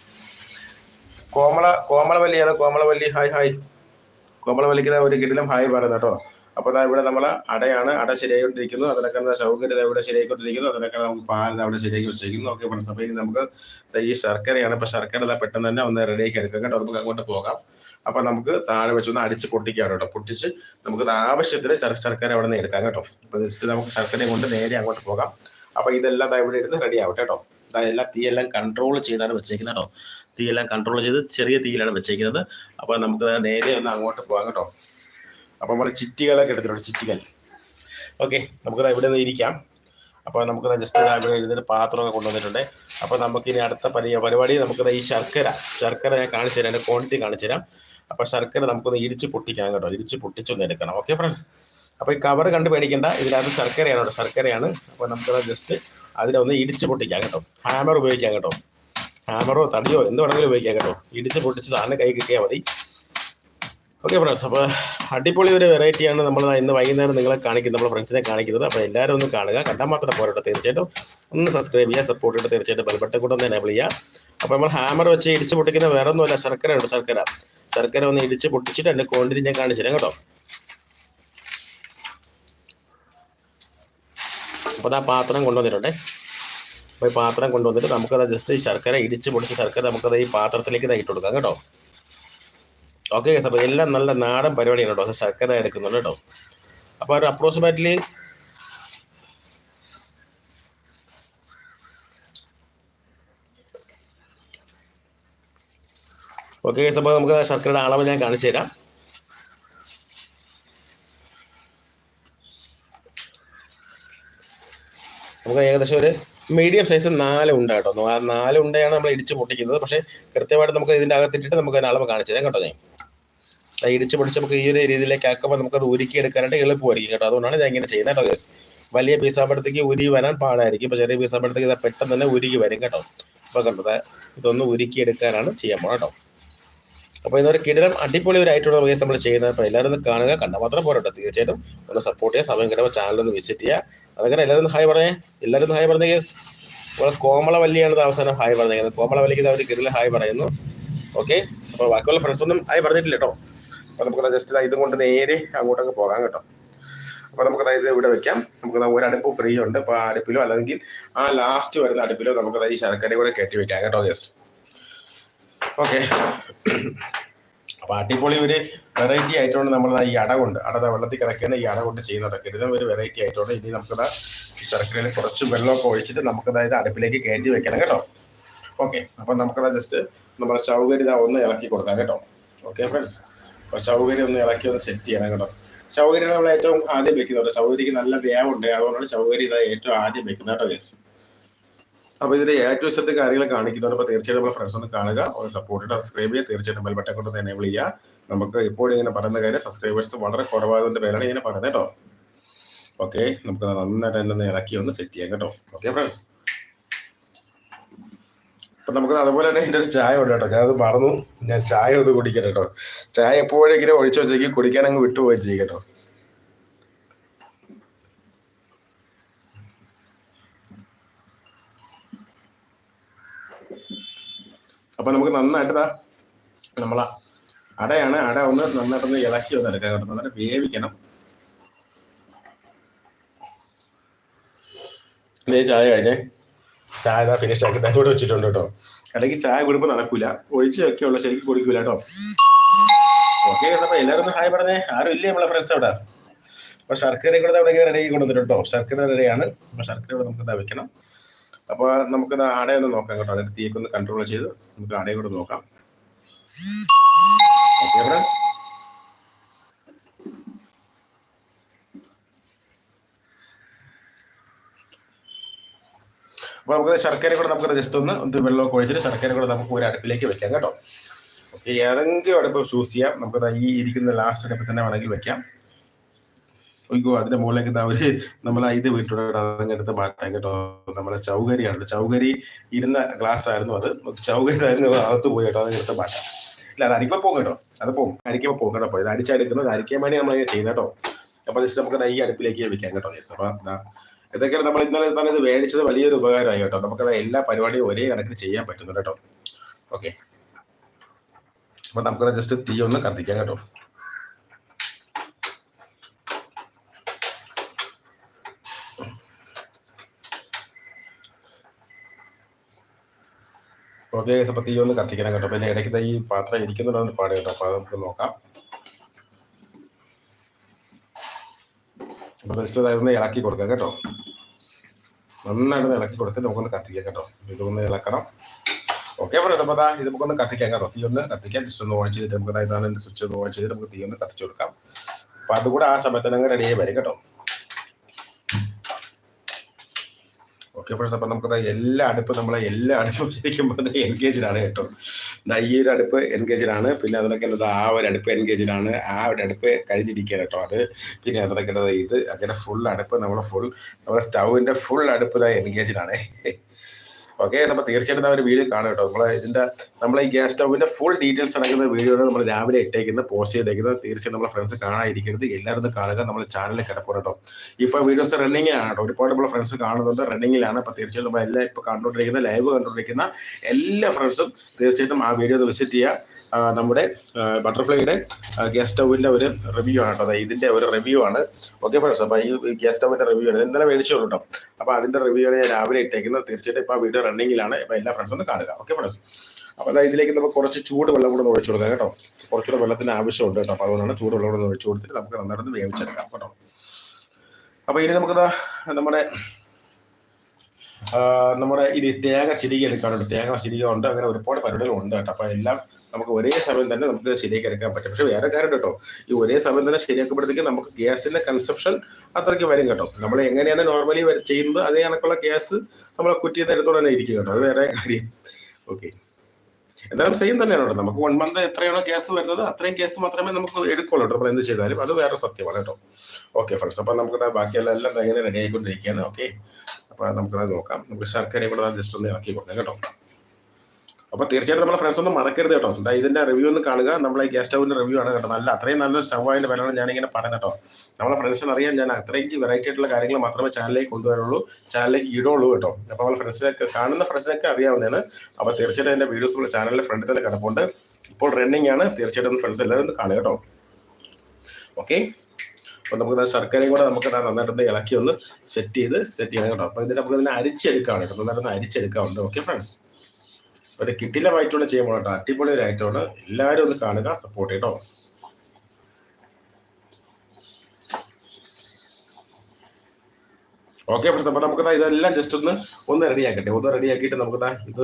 കോമള കോമളവല്ലി അതോ കോമളവല്ലി ഹായ് ഹായ്. കോമളവല്ലിക്ക് ദാ ഒരു കിടിലം ഹായ് പറയുന്നത് കേട്ടോ. അപ്പോൾ അതാ ഇവിടെ നമ്മൾ അടയാണ്. അട ശരിയായിക്കൊണ്ടിരിക്കുന്നു. അതിനൊക്കെ സൗകര്യം ഇവിടെ ശരിയായിക്കൊണ്ടിരിക്കുന്നു. അതിനൊക്കെ നമുക്ക് പാലിന് അവിടെ ശരിയാക്കി വെച്ചിരിക്കുന്നു. ഓക്കെ ഫ്രണ്ട്സ് അപ്പോൾ ഇനി നമുക്ക് ഈ ശർക്കരയാണ്. ഇപ്പോൾ ശർക്കര പെട്ടെന്ന് തന്നെ ഒന്ന് റെഡിയാക്കി എടുക്കാം കേട്ടോ. നമുക്ക് അങ്ങോട്ട് പോകാം. അപ്പോൾ നമുക്ക് താഴെ വെച്ചൊന്ന് അടിച്ച് പൊട്ടിക്കാം കേട്ടോ. പൊട്ടിച്ച് നമുക്ക് ആവശ്യത്തിന് ശർക്കര അവിടെ നിന്ന് എടുക്കാം കേട്ടോ. അപ്പോൾ ജസ്റ്റ് നമുക്ക് ശർക്കരയും കൊണ്ട് നേരെ അങ്ങോട്ട് പോകാം. അപ്പോൾ ഇതെല്ലാം ഇവിടെ ഇരുന്ന് റെഡി ആവട്ടെ കേട്ടോ. എല്ലാം തീയെല്ലാം കൺട്രോൾ ചെയ്താണ് വെച്ചേക്കുന്നത് കേട്ടോ. തീയെല്ലാം കൺട്രോൾ ചെയ്ത് ചെറിയ തീയിലാണ് വെച്ചേക്കുന്നത്. അപ്പോൾ നമുക്ക് നേരെ ഒന്ന് അങ്ങോട്ട് പോകാം കേട്ടോ. അപ്പോൾ നമ്മൾ ചിറ്റികളൊക്കെ എടുത്തിട്ടുണ്ട് ചിറ്റികൾ. ഓക്കെ നമുക്കത് ഇവിടെ നിന്ന് ഇരിക്കാം. അപ്പോൾ നമുക്കത് ജസ്റ്റ് ഇവിടെ ഇരുന്നിട്ട് പാത്രമൊക്കെ കൊണ്ടുവന്നിട്ടുണ്ട്. അപ്പോൾ നമുക്കിനി അടുത്ത പരി പരിപാടി നമുക്കത് ഈ ശർക്കര. ശർക്കര ഞാൻ കാണിച്ചു തരാം ക്വാണ്ടിറ്റി കാണിച്ചു തരാം. അപ്പോൾ ശർക്കര നമുക്കൊന്ന് ഇടിച്ച് പൊട്ടിക്കാം കേട്ടോ ഇടിച്ച് പൊട്ടിച്ചൊന്ന് എടുക്കണം. ഓക്കെ ഫ്രണ്ട്സ് അപ്പോൾ ഈ കവർ കണ്ട് പേടിക്കേണ്ട ഇതിനകത്ത് ശർക്കരയാണ് കേട്ടോ ശർക്കരയാണ്. അപ്പോൾ നമുക്കത് ജസ്റ്റ് അതിനെ ഒന്ന് ഇടിച്ച് പൊട്ടിക്കാം കേട്ടോ. ഹാമർ ഉപയോഗിക്കാം കേട്ടോ. ഹാമറോ തടിയോ? എന്ത് വേണമെങ്കിലും ഉപയോഗിക്കാം കേട്ടോ. ഇടിച്ച് പൊട്ടിച്ച് സാധനം കൈ കിട്ടിയാൽ മതി. ഓക്കെ ഫ്രണ്ട്സ് അപ്പോൾ അടിപൊളി ഒരു വെറൈറ്റിയാണ് നമ്മൾ ഇന്ന് വൈകുന്നേരം നിങ്ങളെ കാണിക്കുന്നത് നമ്മുടെ ഫ്രണ്ട്സിനെ കാണിക്കുന്നത്. അപ്പോൾ എല്ലാവരും ഒന്ന് കാണുക. കണ്ടാൽ മാത്രം പോരട്ടെ തീർച്ചയായിട്ടും. ഒന്ന് സബ്സ്ക്രൈബ് ചെയ്യുക സപ്പോർട്ട് ഇട്ട് തീർച്ചയായിട്ടും ബെൽബട്ടൻ കൂടെ ഒന്ന് എനേബിൾ ചെയ്യുക. അപ്പോൾ നമ്മൾ ഹാമർ വെച്ച് ഇടിച്ച് പൊട്ടിക്കുന്ന വേറെ ഒന്നുമല്ല ശർക്കര ഉണ്ട് ശർക്കര. ശർക്കര ഒന്ന് ഇടിച്ച് പൊട്ടിച്ചിട്ട് എന്റെ ക്വാണ്ടിറ്റി ഞാൻ കാണിച്ചു തരാം കേട്ടോ. അപ്പോൾ ആ പാത്രം കൊണ്ടുവന്നിട്ടുണ്ടേ. അപ്പോൾ ഈ പാത്രം കൊണ്ടുവന്നിട്ട് നമുക്കത് ജസ്റ്റ് ഈ ശർക്കര ഇടിച്ച് പൊടിച്ച് ശർക്കര നമുക്കത് ഈ പാത്രത്തിലേക്ക് ഇട്ട് കൊടുക്കാം കേട്ടോ. ഓക്കെ ഗസ് അപ്പോൾ എല്ലാം നല്ല നാടൻ പരിപാടിയാണ് കേട്ടോ. ശർക്കര എടുക്കുന്നുണ്ട് കേട്ടോ. അപ്പോൾ ഒരു അപ്രോക്സിമേറ്റ്ലി ഓക്കെ ഗസ് അപ്പോൾ നമുക്ക് ശർക്കരയുടെ അളവ് ഞാൻ കാണിച്ചു തരാം. നമുക്ക് ഏകദേശം ഒരു മീഡിയം സൈസ് നാല് ഉണ്ട കേട്ടോ. നാല് ഉണ്ടയാണ് നമ്മൾ ഇടിച്ച് പൊട്ടിക്കുന്നത്. പക്ഷേ കൃത്യമായിട്ട് നമുക്ക് ഇതിന്റെ അകത്തിട്ടിട്ട് നമുക്ക് അതിന് കാണിച്ചു തരാം കേട്ടോ ഞാൻ. ഇടിച്ച് പൊടിച്ച് നമുക്ക് ഈ ഒരു രീതിയിലേക്ക് ആക്കുമ്പോൾ നമുക്കത് ഉരുക്കി എടുക്കാനായിട്ട് എളുപ്പമായിരിക്കും കേട്ടോ. അതുകൊണ്ടാണ് ഞാൻ ഇങ്ങനെ ചെയ്യുന്നത് കേട്ടോ വലിയ പീസാകുമ്പോഴത്തേക്ക് ഉരി വരാൻ പാടായിരിക്കും. ഇപ്പോൾ ചെറിയ പീസാകുമ്പോഴത്തേക്ക് ഇത് പെട്ടെന്ന് തന്നെ ഉരുകി വരും കേട്ടോ. അപ്പോൾ കണ്ടത് ഇതൊന്ന് ഉരുക്കി എടുക്കാനാണ് ചെയ്യാൻ പോകണം കേട്ടോ. അപ്പോൾ ഇതൊരു കിടിലം അടിപൊളി ഒരു ആയിട്ടുള്ള കേസ് നമ്മൾ ചെയ്യുന്നത്. അപ്പോൾ എല്ലാവരും കാണുക. കണ്ടാൽ മാത്രം പോരട്ടെ. തീർച്ചയായിട്ടും ഒന്ന് സപ്പോർട്ട് ചെയ്യുക. സമയം കിട്ടുമ്പോൾ ചാനലൊന്ന് വിസിറ്റ് ചെയ്യുക. അതൊക്കെ എല്ലാവരും ഹായ് പറഞ്ഞേ. എല്ലാവരും ഹായ് പറഞ്ഞ കേസ് ഇവിടെ കോമളവല്ലിയാണ് അവസാനം ഹായ് പറഞ്ഞത് കോമളവല്ലിക്ക് അവർ കിടിലം ഹായ് പറയുന്നു. ഓക്കെ. അപ്പോൾ ബാക്കിയുള്ള ഫ്രണ്ട്സ് ഒന്നും ഹായ് പറഞ്ഞിട്ടില്ല കേട്ടോ. അപ്പോൾ നമുക്ക് ജസ്റ്റ് ഇതും കൊണ്ട് നേരെ അങ്ങോട്ടങ്ങ് പോകാം കേട്ടോ. അപ്പോൾ നമുക്ക് അതായത് ഇവിടെ വെക്കാം. നമുക്ക് ഒരു അടുപ്പ് ഫ്രീ ഉണ്ട്. അപ്പോൾ ആ അടുപ്പിലോ അല്ലെങ്കിൽ ആ ലാസ്റ്റ് വരുന്ന അടുപ്പിലോ നമുക്ക് ഈ ശർക്കര കൂടെ കെട്ടി വെക്കാം കേട്ടോ യെസ് ഓക്കെ. അപ്പോൾ അടിപൊളി ഒരു വെറൈറ്റി ആയിട്ടാണ് നമ്മൾ ഈ അട കൊണ്ട് അട ദാ വെള്ളത്തിൽ കിടക്കുന്ന ഈ അട കൊണ്ട് ചെയ്യുന്നതൊക്കെ. ഇതിനും ഒരു വെറൈറ്റി ആയിട്ടുണ്ട് ഇനി നമുക്കത് ശർക്കരയിൽ കുറച്ച് വെള്ളമൊക്കെ ഒഴിച്ചിട്ട് നമുക്ക് അതായത് അടുപ്പിലേക്ക് കയറ്റി വെക്കണം കേട്ടോ. ഓക്കെ അപ്പം നമുക്കത് ജസ്റ്റ് നമ്മുടെ ചൗകരി ഒന്ന് ഇളക്കി കൊടുക്കാം കേട്ടോ. ഓക്കെ ഫ്രണ്ട്സ് അപ്പോൾ ചൗകരി ഒന്ന് ഇളക്കി ഒന്ന് സെറ്റ് ചെയ്യണം കേട്ടോ. ചൗകരി നമ്മൾ ഏറ്റവും ആദ്യം വെക്കുന്നുണ്ട് ചൗകരിക്ക് നല്ല വേവുണ്ട്. അതുകൊണ്ടാണ് ചൗകരി ഇതാ ഏറ്റവും ആദ്യം വെക്കുന്നത് കേട്ടോ അപ്പോൾ ഇതിന്റെ ഏറ്റവും ശ്രദ്ധ കാര്യങ്ങൾ കാണിക്കുന്നുണ്ട് അപ്പോൾ തീർച്ചയായിട്ടും ഫ്രണ്ട്സ് ഒന്ന് കാണുക. ഒന്ന് സപ്പോർട്ട് സബ്സ്ക്രൈബ് ചെയ്യുക. തീർച്ചയായിട്ടും ബെൽ ബട്ടൺ കൊണ്ട് എനേബിൾ ചെയ്യുക. നമുക്ക് ഇപ്പോഴും ഇങ്ങനെ പറയുന്ന കാര്യം സബ്സ്ക്രൈബേഴ്സ് വളരെ കുറവായതിന്റെ പേരാണ് ഇങ്ങനെ പറയുന്നത് കേട്ടോ. ഓക്കെ നമുക്ക് നന്നായിട്ട് എന്നെ ഇളക്കി ഒന്ന് സെറ്റ് ചെയ്യാം കേട്ടോ. ഓക്കെ ഫ്രണ്ട്സ് അപ്പൊ നമുക്ക് അതുപോലെ തന്നെ എന്റെ ഒരു ചായ ഉണ്ട് കേട്ടോ. ഞാൻ അത് മറന്നു. ഞാൻ ചായ ഒന്ന് കുടിക്കട്ടെ കേട്ടോ. ചായ എപ്പോഴെങ്കിലും ഒഴിച്ചു വെച്ചേക്ക് കുടിക്കാൻ അങ്ങ് വിട്ടുപോയി ചെയ്യും കേട്ടോ. അപ്പൊ നമുക്ക് നന്നായിട്ട് നമ്മളെ അടയാണ് അട ഒന്ന് നന്നായിട്ടൊന്ന് ഇളക്കി ഒന്ന് എടുക്കാം കേട്ടോ. നന്നായിട്ട് വേവിക്കണം. ഇതേ ചായ കഴിഞ്ഞേ. ചായ ഇതാ ഫിനിഷ് ആക്കി. തന്നെ കൂടെ വെച്ചിട്ടുണ്ട് കേട്ടോ. അല്ലെങ്കിൽ ചായ കുടിപ്പോൾ നടക്കൂല. ഒഴിച്ച് വെക്കുള്ളൂ ശരിക്കും കുടിക്കൂല കേട്ടോ. ഓക്കെ അപ്പൊ എല്ലാവരും ഒന്ന് ഹായ് പറഞ്ഞേ. ആരും ഇല്ലേ നമ്മളെ ഫ്രണ്ട്സ് അവിടെ? അപ്പൊ ശർക്കര കൂടെ അവിടെ റെഡി ആക്കി കൊണ്ടുവന്നിട്ടുണ്ടോ ശർക്കര റെഡിയാണ് അപ്പൊ ശർക്കര കൂടെ നമുക്ക് വെക്കണം. അപ്പൊ നമുക്ക് അടയൊന്ന് നോക്കാം കേട്ടോ. അതിന്റെ തീയൊക്കെ ഒന്ന് കൺട്രോൾ ചെയ്ത് നമുക്ക് ആടെ കൂടെ നോക്കാം. അപ്പൊ നമുക്ക് ശർക്കര കൂടെ നമുക്ക് ജസ്റ്റ് ഒന്ന് വെള്ളമൊക്കെ ഒഴിച്ചിട്ട് ശർക്കര കൂടെ നമുക്ക് ഒരു അടുപ്പിലേക്ക് വെക്കാം കേട്ടോ. ഓക്കെ ഏതെങ്കിലും അടുപ്പ് ചൂസ് ചെയ്യാം. നമുക്ക് ഈ ഇരിക്കുന്ന ലാസ്റ്റ് അടുപ്പിൽ തന്നെ വേണമെങ്കിൽ വെക്കാം. ഒയ്യോ അതിന്റെ മുകളിലേക്ക് അവർ നമ്മളെ ഇത് വീട്ടിലോട്ട് അതങ്ങെടുത്ത് മാറ്റാൻ മാറ്റാം കേട്ടോ. നമ്മളെ ചൗകരിയാണ്. ചൗകരി ഇരുന്ന ഗ്ലാസ് ആയിരുന്നു അത്. ചൗകരി ആയിരുന്നു അകത്ത് പോയി കേട്ടോ. അതങ്ങ് മാറ്റാം. ഇല്ല അത് അരിക്കുമ്പോൾ പോകും കേട്ടോ. അത് പോകും. അരിക്കുമ്പോൾ പോകും കേട്ടോ. ഇത് അടിച്ചെടുക്കുന്നത് അരിക്കാൻ വേണ്ടി നമ്മൾ ചെയ്യുന്നത് കേട്ടോ. അപ്പൊ ജസ്റ്റ് നമുക്ക് ഈ അടുപ്പിലേക്ക് വെക്കാം കേട്ടോ. ജസ് അപ്പൊ ഇതൊക്കെ നമ്മൾ ഇന്നലെ തന്നെ ഇത് മേടിച്ചത് വലിയൊരു ഉപകാരമായി കേട്ടോ. നമുക്കത് എല്ലാ പരിപാടിയും ഒരേ കണക്കിന് ചെയ്യാൻ പറ്റുന്നുണ്ട് കേട്ടോ. ഓക്കെ അപ്പൊ നമുക്കത് ജസ്റ്റ് തീ ഒന്ന് കത്തിക്കാം കേട്ടോ. ഓക്കെ സപ്പത്തി ഒന്ന് കത്തിക്കണം കേട്ടോ. പിന്നെ ഇടയ്ക്ക് ഈ പാത്രം ഇരിക്കുന്നുണ്ടോ പാട് കേട്ടോ. അപ്പൊ നമുക്ക് നോക്കാം. അപ്പൊ ജസ്റ്റ് അതൊന്ന് ഇളക്കി കൊടുക്കാം കേട്ടോ. നന്നായിട്ട് ഇളക്കി കൊടുത്തിട്ട് നമുക്കൊന്ന് കത്തിക്കാം കേട്ടോ. ഇതൊന്ന് ഇളക്കണം. ഓക്കെ ഫ്രണ്ട്സ് അപ്പോൾ അതാ ഇത് നമുക്കൊന്ന് കത്തിക്കാം കേട്ടോ. തീ ഒന്ന് കത്തിക്കാം. ജസ്റ്റ് ഒന്ന് ഓൺ ചെയ്തിട്ട് നമുക്ക് ഇതാണ് സ്വിച്ച് ഒന്ന് ഓൺ ചെയ്തിട്ട് നമുക്ക് തീ ഒന്ന് കത്തിച്ചു കൊടുക്കാം. അപ്പൊ അതുകൂടെ ആ സമയത്ത് അങ്ങ് റെഡി ആയി വരും കേട്ടോ. ഓക്കെ ഫ്രണ്ട്സ് അപ്പൊ എല്ലാ അടുപ്പ് നമ്മളെ എല്ലാ അടുപ്പും ശരിക്കും പറഞ്ഞാൽ എൻഗേജിലാണ് കേട്ടോ. ഈ ഒരു അടുപ്പ് എൻഗേജിലാണ് പിന്നെ അതിനൊക്കെ എന്നത് ആ ഒരു അടുപ്പ് എൻഗേജിലാണ് ആ ഒരു അടുപ്പ് കഴിഞ്ഞിരിക്കുകയാണ് കേട്ടോ അത്. പിന്നെ അതിനൊക്കെ എന്താ ഇത് അങ്ങനെ ഫുൾ അടുപ്പ് നമ്മളെ ഫുൾ നമ്മളെ സ്റ്റൗവിന്റെ ഫുൾ അടുപ്പ് എൻഗേജിലാണ് ഓക്കെ അപ്പോൾ തീർച്ചയായിട്ടും അവർ വീഡിയോ കാണും കേട്ടോ. നമ്മളെ ഇതിന്റെ നമ്മളെ ഈ ഗ്യാസ് സ്റ്റൗവിന്റെ ഫുൾ ഡീറ്റെയിൽസ് അടക്കുന്ന വീഡിയോ നമ്മൾ രാവിലെ ഇട്ടേക്കുന്നത് പോസ്റ്റ് ചെയ്തേക്കുന്നത്. തീർച്ചയായിട്ടും നമ്മളെ ഫ്രണ്ട്സ് കാണാതിരിക്കരുത്. എല്ലാവരും ഒന്ന് കാണുക നമ്മൾ ചാനലിൽ കിടപ്പുണ്ട് കേട്ടോ. ഇപ്പോൾ വീഡിയോസ് റണ്ണിങ് ആണ് കേട്ടോ. ഒരുപാട് നമ്മളെ ഫ്രണ്ട്സ് കാണുന്നുണ്ട് റണ്ണിങ്ങിലാണ് അപ്പോൾ തീർച്ചയായിട്ടും നമ്മൾ എല്ലാം ഇപ്പോൾ കണ്ടുകൊണ്ടിരിക്കുന്ന ലൈവ് കണ്ടുകൊണ്ടിരിക്കുന്ന എല്ലാ ഫ്രണ്ട്സും തീർച്ചയായിട്ടും ആ വീഡിയോ ഒന്ന് വിസിറ്റ് ചെയ്യുക. നമ്മുടെ ബട്ടർഫ്ലൈയുടെ ഗ്യാസ് സ്റ്റൗവിന്റെ ഒരു റിവ്യൂ ആണ് കേട്ടോ. ഇതിന്റെ ഒരു റിവ്യൂ ആണ്. ഓക്കെ ഫ്രണ്ട്സ് അപ്പോൾ ഈ ഗ്യാസ് സ്റ്റൗവിന്റെ റിവ്യൂ ആണ്. ഇന്നലെ മേടിച്ചോളൂ കേട്ടോ. അപ്പോൾ അതിന്റെ റിവ്യൂ ഞാൻ രാവിലെ ഇട്ടേക്കുന്നത്. തീർച്ചയായിട്ടും ഇപ്പോൾ വീഡിയോ റണ്ണിങ്ങിലാണ് ഇപ്പോൾ എല്ലാ ഫ്രണ്ട്സും ഒന്ന് കാണുക. ഓക്കെ ഫ്രണ്ട്സ് അപ്പോൾ അതായത് ഇതിലേക്ക് നമുക്ക് കുറച്ച് ചൂട് വെള്ളം കൂടെ ഒഴിച്ചു കൊടുക്കാം കേട്ടോ. കുറച്ചുകൂടെ വെള്ളത്തിന് ആവശ്യമുണ്ട് കേട്ടോ. അപ്പോൾ അതുകൊണ്ടാണ് ചൂട് വെള്ളം കൂടെ ഒഴിച്ചു കൊടുത്തിട്ട് നമുക്ക് നന്നായിട്ട് വേവിച്ചെടുക്കാം കേട്ടോ. അപ്പോൾ ഇനി നമുക്ക് നമ്മുടെ നമ്മുടെ ഇത് തേങ്ങ ശരിക്കും എടുക്കാനുണ്ട്. തേങ്ങ ശരിക്കും ഉണ്ട്. അങ്ങനെ ഒരുപാട് പരിപാടികളുണ്ട് കേട്ടോ. അപ്പോൾ എല്ലാം നമുക്ക് ഒരേ സമയം തന്നെ നമുക്ക് ശരിയാക്കി എടുക്കാൻ പറ്റും. പക്ഷെ വേറെ കാര്യം കേട്ടോ ഈ ഒരേ സമയം തന്നെ ശരിയാക്കുമ്പോഴത്തേക്ക് നമുക്ക് ഗ്യാസിന്റെ കൺസപ്ഷൻ അത്രയ്ക്ക് വരും കേട്ടോ. നമ്മൾ എങ്ങനെയാണ് നോർമലി ചെയ്യുന്നത് അതേ കണക്കുള്ള ഗ്യാസ് നമ്മൾ കുറ്റി നേരത്തോടെ തന്നെ ഇരിക്കും കേട്ടോ. അത് വേറെ കാര്യം. ഓക്കെ എന്തായാലും സെയിം തന്നെയാണ് കേട്ടോ. നമുക്ക് വൺ മന്ത് എത്രയാണോ ഗ്യാസ് വരുന്നത് അത്രയും ഗ്യാസ് മാത്രമേ നമുക്ക് എടുക്കുള്ളൂ കേട്ടോ. നമ്മൾ എന്ത് ചെയ്താലും അത് വേറെ സത്യമാണ് കേട്ടോ. ഓക്കെ ഫ്രണ്ട്സ് അപ്പോൾ നമുക്ക് ബാക്കിയുള്ള എല്ലാം ഇങ്ങനെ റെഡി ആയിക്കൊണ്ടിരിക്കുകയാണ്. ഓക്കെ അപ്പൊ നമുക്കത് നോക്കാം. നമുക്ക് ശർക്കരയും കൂടെ ജസ്റ്റ് ഒന്ന് ഇളക്കി കൊടുക്കാം കേട്ടോ. അപ്പോൾ തീർച്ചയായിട്ടും നമ്മളെ ഫ്രണ്ട്സ് ഒന്നും മറക്കരുത് കേട്ടോ. എന്താ ഇതിന്റെ റിവ്യൂ ഒന്ന് കാണുക. നമ്മളെ ഗ്യാസ് സ്റ്റൗവിന്റെ റിവ്യൂ ആണ് കേട്ടോ. നല്ല അത്രയും നല്ല സ്റ്റൗ അതിന്റെ വിലയാണ് ഞാനിങ്ങനെ പറയുന്നത് കേട്ടോ. നമ്മളെ ഫ്രണ്ട്സിന് അറിയാം ഞാൻ അത്രയ്ക്ക് വെറൈറ്റി ആയിട്ടുള്ള കാര്യങ്ങൾ മാത്രമേ ചാനലിലേക്ക് കൊണ്ടുവരുള്ളൂ ചാനലിലേക്ക് ഇടുള്ളൂ കേട്ടോ. അപ്പോൾ നമ്മളെ ഫ്രണ്ട്സിനൊക്കെ കാണുന്ന ഫ്രണ്ട്സിനൊക്കെ അറിയാവുന്നതാണ്. അപ്പോൾ തീർച്ചയായിട്ടും എന്റെ വീഡിയോസ് നമ്മുടെ ചാനലിലെ ഫ്രണ്ടിൽ തന്നെ കിടപ്പുണ്ട്. ഇപ്പോൾ റണ്ണിങ് ആണ്. തീർച്ചയായിട്ടും ഫ്രണ്ട്സ് എല്ലാവരും ഒന്ന് കാണുക കേട്ടോ. ഓക്കെ അപ്പോൾ നമുക്ക് ശർക്കരയും കൂടെ നമുക്ക് നന്നായിട്ടൊന്ന് ഇളക്കി ഒന്ന് സെറ്റ് ചെയ്ത് സെറ്റ് ചെയ്യണം കേട്ടോ. അപ്പോൾ ഇതിന് നമുക്ക് ഇതിനെ അരിച്ചെടുക്കാണ് കേട്ടോ. നന്നായിട്ടൊന്ന് അരിച്ചെടുക്കാറുണ്ട് ഓക്കെ ഫ്രണ്ട്സ് ഒരു കിട്ടിലമായിട്ടുള്ള ചെയ്യുമ്പോൾ കേട്ടോ. അടിപൊളി ഒരു എല്ലാവരും ഒന്ന് കാണുക സപ്പോർട്ട് ചെയ്യട്ടോ ഓക്കെ ഫ്രണ്ട്സ് അപ്പോൾ നമുക്ക് ഇതെല്ലാം ജസ്റ്റ് ഒന്ന് ഒന്ന് റെഡിയാക്കട്ടെ ഒന്ന് റെഡിയാക്കിയിട്ട് നമുക്ക് ഇത്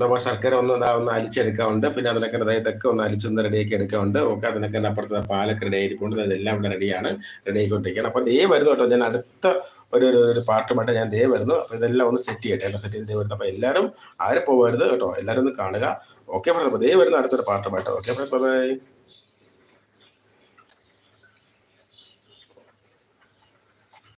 നമ്മൾ ശർക്കര ഒന്ന് ഒന്ന് അലിച്ചെടുക്കാറുണ്ട് പിന്നെ അതിനൊക്കെ ഇതൊക്കെ ഒന്ന് അലിച്ചൊന്ന് റെഡിയാക്കി എടുക്കാറുണ്ട് ഓക്കെ അതിനൊക്കെ തന്നെ അപ്പുറത്തെ പാലൊക്കെ റെഡി ആയിരിക്കുന്നുണ്ട് അതെല്ലാം ഇവിടെ റെഡിയാണ് റെഡി ആയിക്കൊണ്ടിരിക്കുകയാണ്. അപ്പോൾ ദേ വരുന്നു കേട്ടോ. ഞാൻ അടുത്ത ഒരു ഒരു- പാർട്ടുമായിട്ട് ഞാൻ ദേ വരുന്നു. അപ്പോൾ ഇതെല്ലാം ഒന്ന് സെറ്റ് ചെയ്യട്ടെ കേട്ടോ. സെറ്റ് ചെയ്ത് ദേ വരുന്നു. അപ്പോൾ എല്ലാവരും ആരും പോകരുത് കേട്ടോ. എല്ലാവരും ഒന്ന് കാണുക. ഓക്കെ ഫ്രണ്ട്സ് അപ്പോൾ ദേ വരുന്ന അടുത്തൊരു പാർട്ടുമായിട്ട് ഓക്കെ ഫ്രണ്ട്സ് ബൈ